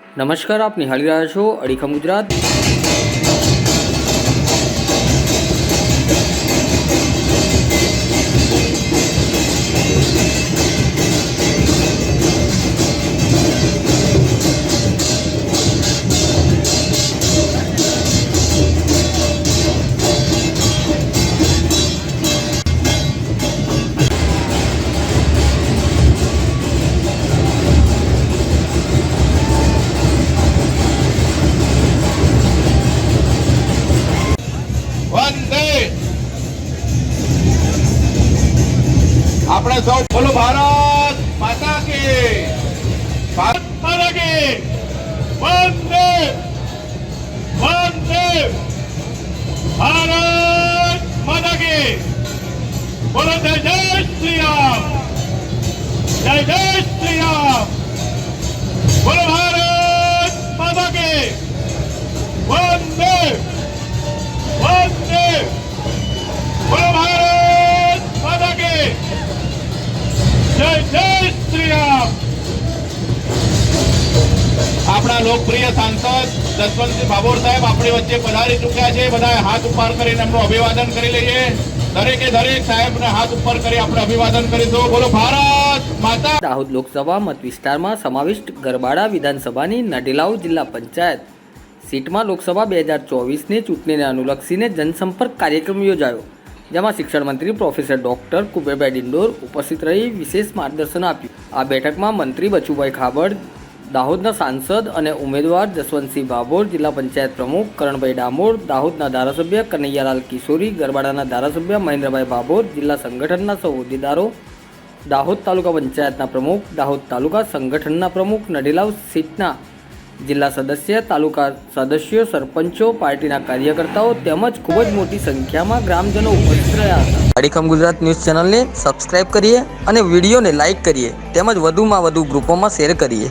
નમસ્કાર આપ નિહાળી રહ્યા છો અડીખમ ગુજરાત. આપણે સૌ બોલો ભારત માતા કે ભારત માતા કે વંદે વંદે ભારત માતા કે બોલો જય જય શ્રી રામ જય જય શ્રી રામ લોકપ્રિય સાંસદ જસવંતસિંહ ભાભોર સાહેબ આપણી વચ્ચે પધારી ચૂક્યા છે. બધા હાથ ઉપર કરીને એમનું અભિવાદન કરી લઈએ. દરેકે દરેક સાહેબને હાથ ઉપર કરી આપણે અભિવાદન કરીશું. બોલો, ભારત માતા દાહોદ લોકસભા મત વિસ્તારમાં સમાવિષ્ટ ગરબાડા વિધાનસભાની નટેલાવ જિલ્લા પંચાયત સીટમાં લોકસભા બે હજાર ચોવીસની ચૂંટણીને અનુલક્ષીને જનસંપર્ક કાર્યક્રમ યોજાયો, જેમાં શિક્ષણ મંત્રી પ્રોફેસર ડોક્ટર કુબેરભાઈ ડિંડોર ઉપસ્થિત રહી વિશેષ માર્ગદર્શન આપ્યું. આ બેઠકમાં મંત્રી બચુભાઈ ખાબડ દાહોદના સાંસદ અને ઉમેદવાર જસવંતસિંહ ભાભોર, જિલ્લા પંચાયત પ્રમુખ કરણભાઈ ડામોર, દાહોદના ધારાસભ્ય કનૈયાલાલ કિશોરી, ગરબાડાના ધારાસભ્ય મહેન્દ્રભાઈ ભાભોર, જિલ્લા સંગઠનના સૌ હોદ્દેદારો, દાહોદ તાલુકા પંચાયતના પ્રમુખ, દાહોદ તાલુકા સંગઠનના પ્રમુખ નડીલાવ સીટના જિલ્લા સદસ્ય, તાલુકા સદસ્યો, સરપંચો, પાર્ટીના કાર્યકર્તાઓ તેમજ ખૂબ જ મોટી સંખ્યામાં ગ્રામજનો ઉપસ્થિત રહ્યા હતા. અડીખમ ગુજરાત ન્યૂઝ ચેનલને સબસ્ક્રાઇબ કરીએ અને વિડીયોને લાઇક કરીએ. તેમજ વધુમાં વધુ ગ્રુપોમાં શેર કરીએ.